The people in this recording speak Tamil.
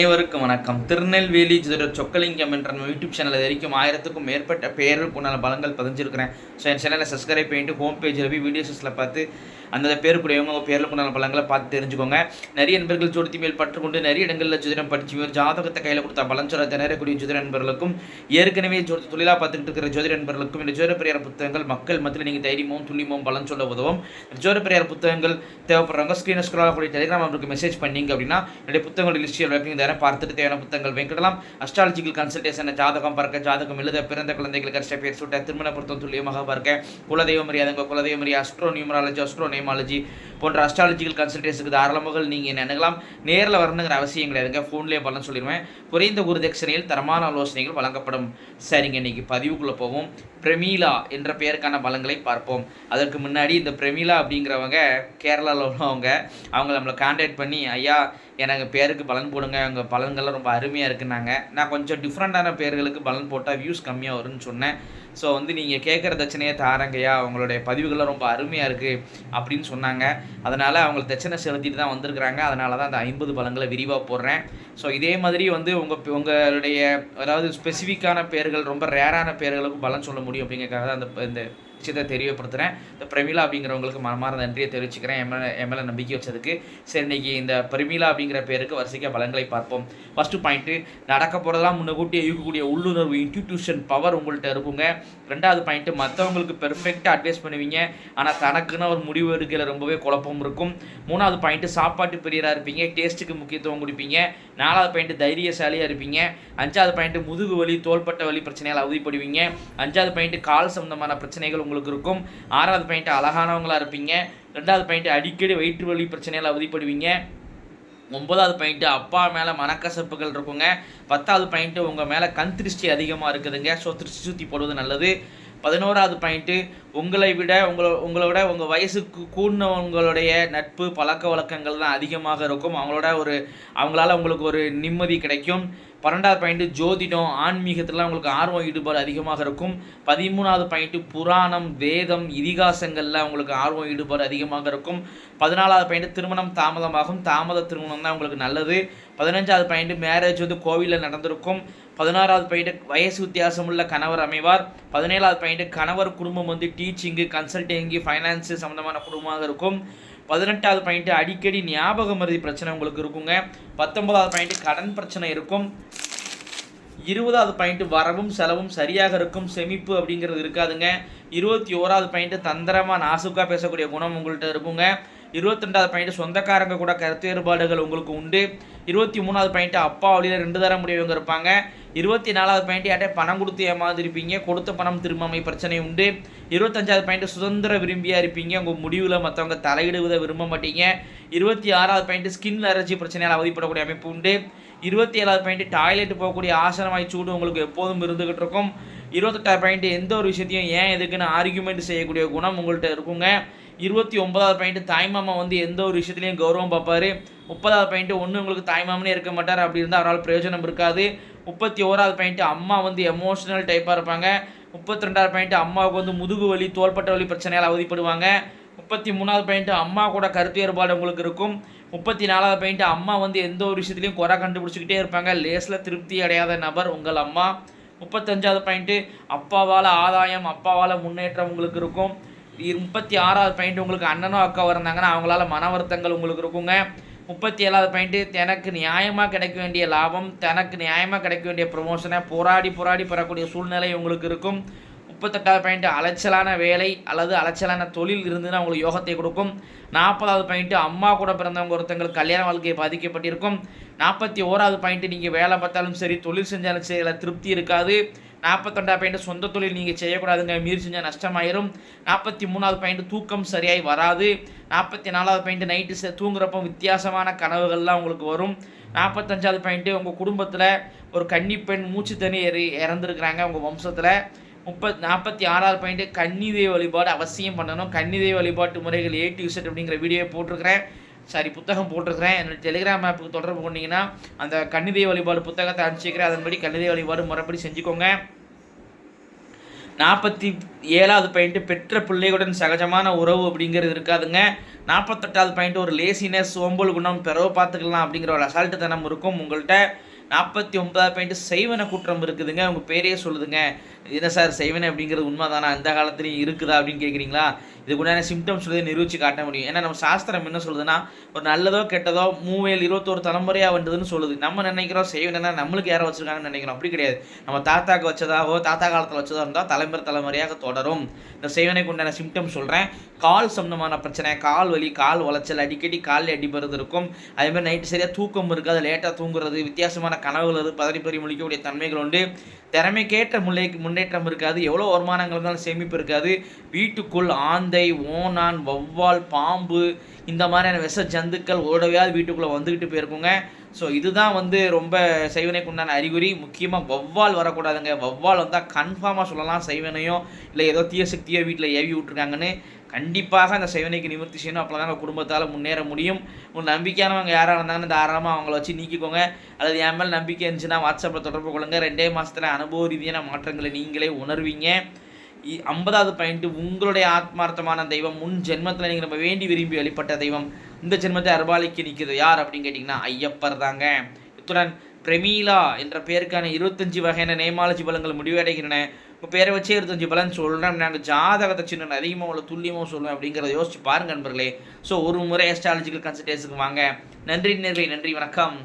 அனைவருக்கும் வணக்கம். திருநெல்வேலி சொக்கலிங்கம் என்ற நம்ம யூடியூப் சேனல் வரைக்கும் ஆயிரத்துக்கும் மேற்பட்ட பேருக்கு உண்டான பலங்கள் பதிஞ்சிருக்கிறேன். ஸோ என் சேனலை சப்ஸ்கிரைப் பண்ணிட்டு ஹோம் பேஜில் போய் வீடியோஸில் பார்த்து அந்த பேருக்குடையவங்க உங்கள் பேரில் உண்டான பலங்களை பார்த்து தெரிஞ்சுக்கோங்க. நிறைய நண்பர்கள் ஜோதித்தி மேல் பற்றுக்கொண்டு நிறைய இடங்களில் ஜோதிடம் படிச்சு ஒரு ஜாதகத்தை கையில் கொடுத்தா பலன் சொல்ல திணறக்கூடிய ஜோதிட நண்பர்களுக்கும் ஏற்கனவே ஜோதி தொழிலாக பார்த்துக்கிட்டு இருக்கிற ஜோதிட நண்பர்களுக்கும் இந்த ஜோதிட பெரியார் புத்தகங்கள் மக்கள் மத்தியில் நீங்கள் தைரியமும் துல்லியமும் பலன் சொல்ல உதவும் ஜோதிட பெரியார் புத்தகங்கள் தேவைப்படுறவங்க ஸ்க்ரீன் ஸ்க்ரோல் ஆகக்கூடிய டெலிகிராம் அவருக்கு மெசேஜ் பண்ணீங்க அப்படின்னா என்னுடைய புத்தகங்களுடைய லிஸ்டில் வைப்பீங்க தரேன் பார்த்துட்டு தேவையான புத்தகங்கள் வெங்கடலாம். அஸ்ட்ராலஜிக்கல் கன்சல்டேஷன் ஜாதகம் பார்க்க ஜாதகம் எழுத பிறந்த குழந்தைகளுக்கு கஷ்ட பேர் சுட்ட திருமண பொருத்தம் துல்லியமாக பார்க்க குலதெய்வம் மரியாதைங்க குலதெய்வம் மரியா அஸ்ட்ரோ நியூமராலஜி அஸ்ட்ரோ நேமாலஜி போன்ற அஸ்ட்ராலஜிக்கல் கன்சல்டேஷனுக்கு தாராளமாக நீங்கள் என்ன அணுகலாம் நேரில் வரணுங்கிற அவசியம் கிடையாதுங்க ஃபோன்லேயே பலன் சொல்லிடுவேன் குறைந்த குருதட்சணையில் தரமான ஆலோசனைகள் வழங்கப்படும். சரிங்க இன்னைக்கு பதிவுக்குள்ளே போவோம். பிரமீலா என்ற பெயருக்கான பலங்களை பார்ப்போம். அதற்கு முன்னாடி இந்த பிரமீலா அப்படிங்கிறவங்க கேரளாவில் உள்ளவங்க அவங்க நம்மளை கான்டாக்ட் பண்ணி ஐயா எனக்கு பேருக்கு பலன் போடுங்க. அவங்க பலன்கள்லாம் ரொம்ப அருமையாக இருக்குன்னாங்க. நான் கொஞ்சம் டிஃப்ரெண்ட்டான பேர்களுக்கு பலன் போட்டால் வியூஸ் கம்மியாக வரும்னு சொன்னேன். ஸோ வந்து நீங்கள் கேட்குற தட்சணையை தாரங்கய்யா அவங்களுடைய பதிவுகள்லாம் ரொம்ப அருமையாக இருக்குது அப்படின்னு சொன்னாங்க. அதனால் அவங்க தட்சணை செலுத்திட்டு தான் வந்திருக்கிறாங்க. அதனால தான் அந்த ஐம்பது பலங்களை விரிவாக போடுறேன். ஸோ இதே மாதிரி வந்து உங்கள் உங்களுடைய அதாவது ஸ்பெசிஃபிக்கான பேர்கள் ரொம்ப ரேரான பேர்களுக்கும் பலன் சொல்ல முடியும் அப்படிங்கிறக்காக தான் அந்த இந்த நிச்சயத்தை தெரியப்படுத்துகிறேன் இந்த பிரமிளா அப்படிங்கிறவங்களுக்கு மனமார்ந்த நன்றியை தெரிவிச்சுக்கிறேன். எம்எல்ஏ எம்எல்ஏ நம்பிக்கை வச்சதுக்கு. சரி இன்னைக்கு இந்த பிரமிளா அப்படிங்கிற பேருக்கு வரிசைக்க பலங்களை பார்ப்போம். ஃபஸ்ட்டு பாயிண்ட்டு நடக்க போகிறதெல்லாம் முன்னக்கூட்டியே இருக்கக்கூடிய உள்ளுணர்வு இன்ஸ்டிடியூஷன் பவர் உங்கள்கிட்ட இருக்குங்க. ரெண்டாவது பாயிண்ட்டு மற்றவங்களுக்கு பெர்ஃபெக்டாக அட்வைஸ் பண்ணுவீங்க. ஆனால் தனக்குன்னு ஒரு முடிவு எடுக்கல ரொம்பவே குழப்பம் இருக்கும். மூணாவது பாயிண்ட்டு சாப்பாட்டு பெரியராக இருப்பீங்க. டேஸ்ட்டுக்கு முக்கியத்துவம் கொடுப்பீங்க. நாலாவது பாயிண்ட்டு தைரியசாலியாக இருப்பீங்க. அஞ்சாவது பாயிண்ட்டு முதுகு வலி தோள்பட்ட வலி பிரச்சனைகள் அவதிப்படுவீங்க. அஞ்சாவது பாயிண்ட்டு கால் சம்பந்தமான பிரச்சனைகள் உங்களுக்கு இருக்கும். ஆறாவது பாயிண்ட் அழகானவங்களா இருப்பீங்க. ரெண்டாவது பாயிண்ட் அடிக்கடி வயிற்று வலி பிரச்சனைகள் அவதிப்படுவீங்க. ஒன்பதாவது பாயிண்ட்டு அப்பா மேலே மனக்கசப்புகள் இருக்குங்க. பத்தாவது பாயிண்ட்டு உங்கள் மேலே கண் திருஷ்டி அதிகமாக இருக்குதுங்க. ஸோ திருஷ்டி சுற்றி போடுவது நல்லது. பதினோராவது பாயிண்ட்டு உங்களை விட உங்களை உங்களை விட உங்கள் வயசுக்கு கூடினவங்களுடைய நட்பு பழக்க வழக்கங்கள் தான் அதிகமாக இருக்கும். அவங்களோட ஒரு அவங்களால உங்களுக்கு ஒரு நிம்மதி கிடைக்கும். பன்னெண்டாவது பாயிண்ட்டு ஜோதிடம் ஆன்மீகத்திலாம் உங்களுக்கு ஆர்வம் ஈடுபாடு அதிகமாக இருக்கும். பதிமூணாவது பாயிண்ட்டு புராணம் வேதம் இதிகாசங்களில் உங்களுக்கு ஆர்வம் ஈடுபாடு அதிகமாக இருக்கும். பதினாலாவது பாயிண்ட்டு திருமணம் தாமதமாகும். தாமத திருமணம் தான் உங்களுக்கு நல்லது. பதினஞ்சாவது பாயிண்ட்டு மேரேஜ் வந்து கோவிலில் நடந்திருக்கும். பதினாறாவது பாயிண்ட் வயசு வித்தியாசம் உள்ள கணவர் அமைவார். பதினேழாவது பாயிண்ட்டு கணவர் குடும்பம் வந்து டீச்சிங்கு கன்சல்டிங்கு ஃபைனான்ஸு சம்மந்தமான குடும்பமாக இருக்கும். பதினெட்டாவது பாயிண்ட்டு அடிக்கடி ஞாபக மருதி பிரச்சனை உங்களுக்கு இருக்குங்க. பத்தொன்பதாவது பாயிண்ட்டு கடன் பிரச்சனை இருக்கும். இருபதாவது பாயிண்ட் வரவும் செலவும் சரியாக இருக்கும். செமிப்பு அப்படிங்கிறது இருக்காதுங்க. இருபத்தி ஓராவது பாயிண்ட் தந்திரமாக நாசுக்காக பேசக்கூடிய குணம் உங்கள்கிட்ட இருக்குங்க. இருபத்தெண்டாவது பாயிண்ட் சொந்தக்காரங்க கூட கருத்து வேறுபாடுகள் உங்களுக்கு உண்டு. இருபத்தி மூணாவது பாயிண்ட் அப்பா வழியில் ரெண்டு தர முடியவங்க இருப்பாங்க. இருபத்தி நாலாவது பாயிண்ட் யார்ட்டே பணம் கொடுத்து ஏமாந்துருப்பீங்க. கொடுத்த பணம் திரும்பாமை பிரச்சனை உண்டு. இருபத்தஞ்சாவது பாயிண்ட் சுதந்திர விரும்பியாக இருப்பீங்க. உங்கள் முடிவில் மற்றவங்க தலையிடுவதை விரும்ப மாட்டீங்க. இருபத்தி ஆறாவது பாயிண்ட் ஸ்கின் அலர்ஜி பிரச்சனையால் அவதிப்படக்கூடிய அமைப்பு உண்டு. இருபத்தி ஏழாவது பாயிண்ட் டாய்லெட் போகக்கூடிய ஆசனமாய் சூடு உங்களுக்கு எப்போதும் இருந்துகிட்டு இருக்கும். இருபத்தெட்டாவது பாயிண்ட் எந்த ஒரு விஷயத்தையும் ஏன் எதுக்குன்னு ஆர்கியூமெண்ட் செய்யக்கூடிய குணம் உங்கள்கிட்ட இருக்குங்க. இருபத்தி ஒன்பதாவது பாயிண்ட் தாய்மாமா வந்து எந்த ஒரு விஷயத்துலையும் கௌரவம் பார்ப்பார். முப்பதாவது பாயிண்ட் ஒன்று உங்களுக்கு தாய்மாமனே இருக்க மாட்டார். அப்படி இருந்தால் அவரால் பிரயோஜனம் இருக்காது. முப்பத்தி ஓராவது பாயிண்ட் அம்மா வந்து எமோஷனல் டைப்பாக இருப்பாங்க. முப்பத்தி ரெண்டாவது பாயிண்ட் அம்மாவுக்கு வந்து முதுகு வலி தோள்பட்ட வலி பிரச்சனையால் அவதிப்படுவாங்க. முப்பத்தி மூணாவது பாயிண்ட் அம்மா கூட கருத்து வேறுபாடு உங்களுக்கு இருக்கும். முப்பத்தி நாலாவது பாயிண்ட் அம்மா வந்து எந்த ஒரு விஷயத்துலையும் குறை கண்டுபிடிச்சிக்கிட்டே இருப்பாங்க. லேஸில் திருப்தி அடையாத நபர் உங்கள் அம்மா. முப்பத்தஞ்சாவது பாயிண்ட்டு அப்பாவால் ஆதாயம் அப்பாவால் முன்னேற்றம் உங்களுக்கு இருக்கும். முப்பத்தி ஆறாவது பாயிண்ட் உங்களுக்கு அண்ணனோ அக்காவோ இருந்தாங்கன்னா அவங்களால மன வருத்தங்கள் உங்களுக்கு இருக்குங்க. முப்பத்தி ஏழாவது பாயிண்ட்டு தனக்கு நியாயமாக கிடைக்க வேண்டிய லாபம் தனக்கு நியாயமாக கிடைக்க வேண்டிய ப்ரொமோஷனை போராடி போராடி பெறக்கூடிய சூழ்நிலை உங்களுக்கு இருக்கும். முப்பத்தெட்டாவது பாயிண்ட் அலைச்சலான வேலை அல்லது அலைச்சலான தொழில் இருந்துன்னா உங்களுக்கு யோகத்தை கொடுக்கும். நாற்பதாவது பாயிண்ட்டு அம்மா கூட பிறந்தவங்க ஒருத்தங்களுக்கு கல்யாண வாழ்க்கை பாதிக்கப்பட்டிருக்கும். நாற்பத்தி ஓராவது பாயிண்ட்டு நீங்கள் வேலை பார்த்தாலும் சரி தொழில் செஞ்சாலும் சரி அதில் திருப்தி இருக்காது. நாற்பத்தொண்டாவது பாயிண்ட் சொந்த தொழில் நீங்கள் செய்யக்கூடாதுங்க மீறி செஞ்சால் நஷ்டமாயிரும். நாற்பத்தி மூணாவது பாயிண்ட் தூக்கம் சரியாய் வராது. நாற்பத்தி நாலாவது பாயிண்ட் நைட்டு தூங்குறப்போ வித்தியாசமான கனவுகள்லாம் உங்களுக்கு வரும். நாற்பத்தஞ்சாவது பாயிண்ட்டு உங்கள் குடும்பத்தில் ஒரு கன்னிப்பெண் மூச்சு தண்ணி எறி இறந்துருக்குறாங்க உங்கள் வம்சத்தில். முப்பத் நாற்பத்தி ஆறாவது பாயிண்ட்டு கன்னிதை வழிபாடு அவசியம் பண்ணணும். கன்னிதை வழிபாட்டு முறைகள் ஏ டு அப்படிங்கிற வீடியோ போட்டிருக்கிறேன். சாரி புத்தகம் போட்டிருக்கிறேன். என்னோட டெலிகிராம் ஆப்புக்கு தொடர்பு கொண்டீங்கன்னா அந்த கன்னிதை வழிபாடு புத்தகத்தை அனுப்பிச்சிக்கிறேன் அதன்படி கன்னிதை வழிபாடு முறைப்படி செஞ்சுக்கோங்க. நாற்பத்தி ஏழாவது பாயிண்ட்டு பெற்ற பிள்ளைகளுடன் சகஜமான உறவு அப்படிங்கிறது இருக்காதுங்க. நாற்பத்தெட்டாவது பாயிண்ட் ஒரு லேசினஸ் சோம்பல் குணம் பிறவை பார்த்துக்கலாம் அப்படிங்கிற ஒரு அசால்ட்டு தனம் இருக்கும் உங்கள்கிட்ட நாற்பத்தி ஒன்பதாவது பாயிண்ட் செய்வன குற்றம் இருக்குதுங்க. உங்கள் பேரே சொல்லுதுங்க. என்ன சார் சைவனை அப்படிங்கிறது உண்மை தானே அந்த காலத்துலையும் இருக்குதா அப்படின்னு கேட்குறீங்களா இதுக்குண்டான சிம்டம்ஸ் சொல்லி நிரூபிச்சு காட்ட முடியும். ஏன்னா நம்ம சாஸ்திரம் என்ன சொல்லுதுன்னா ஒரு நல்லதோ கெட்டதோ மூவேல் இருபத்தோரு தலைமுறையாக வந்ததுன்னு சொல்லுது. நம்ம நினைக்கிறோம் செய்வனா நம்மளுக்கு யாரோ வச்சுருக்காங்கன்னு நினைக்கிறோம். அப்படி கிடையாது. நம்ம தாத்தாக்கு வச்சதாவோ தாத்தா காலத்தில் வச்சதோ இருந்தால் தலைமுறை தலைமுறையாக தொடரும். இந்த செய்வனைக்கு உண்டான சிம்டம் சொல்கிறேன் கால் சம்பந்தமான பிரச்சனை கால் வலி கால் உளைச்சல் அடிக்கடி காலில் அடிபடுறது இருக்கும். அதேமாதிரி நைட்டு சரியாக தூக்கம் இருக்காது லேட்டாக தூங்குறது வித்தியாசமான கனவுகள் அது பதறி முழிக்கக்கூடிய தன்மைகள் உண்டு. திறமைக்கேற்ற முல்லை முன்னேற்றம் இருக்காது. எவ்வளோ வருமானங்கள் இருந்தாலும் சேமிப்பு இருக்காது. வீட்டுக்குள் ஆந்தை ஓனான் வௌவால் பாம்பு இந்த மாதிரியான விஷ ஜந்துக்கள் ஓடவையாவது வீட்டுக்குள்ளே வந்துக்கிட்டு போயிருக்குங்க. ஸோ இதுதான் வந்து ரொம்ப செய்வனைக்கு உண்டான அறிகுறி. முக்கியமாக வௌவால் வரக்கூடாதுங்க. வௌவால் வந்தால் கன்ஃபார்மாக சொல்லலாம் செய்வனையும். இல்லை ஏதோ தீய சக்தியோ வீட்டில் ஏவி விட்ருக்காங்கன்னு கண்டிப்பாக அந்த செய்வனைக்கு நிவர்த்தி செய்யணும். அப்போ தாங்க குடும்பத்தால் முன்னேற முடியும். உங்கள் நம்பிக்கையானவங்க யாராக இருந்தாங்கன்னு தாராளமாக அவங்கள வச்சு நீக்கிக்கோங்க. அல்லது என் மேலே நம்பிக்கை இருந்துச்சுன்னா வாட்ஸ்அப்பில் தொடர்பு கொள்ளுங்க. ரெண்டே மாதத்தில் அனுபவ ரீதியான மாற்றங்களை நீங்களே உணர்வீங்க. இ- ஐம்பதாவது பாயிண்ட்டு உங்களுடைய ஆத்மார்த்தமான தெய்வம் முன் ஜென்மத்தில் நீங்கள் நம்ம வேண்டி விரும்பி வழிபட்ட தெய்வம் இந்த ஜென்மத்தை அர்பாலிக்கு நிற்கிறது யார் அப்படின்னு கேட்டிங்கன்னா ஐயப்பர் தாங்க. இத்துடன் பிரமீலா என்ற பெயருக்கான இருபத்தஞ்சு வகையான நேமாலஜி பலங்கள் முடிவடைகின்றன. உங்கள் பேரை வச்சே இருபத்தஞ்சு பலன் சொல்கிறேன் நாங்கள் ஜாதகத்தை சின்ன அதிகமாக உள்ள துல்லியமாக சொல்லுவேன் அப்படிங்கிறத யோசிச்சு பாருங்க நண்பர்களே. ஸோ ஒரு முறை அஸ்ட்ராலஜிக்கல் கன்சல்டேஷனுக்கு வாங்க. நன்றி நேர்களை நன்றி வணக்கம்.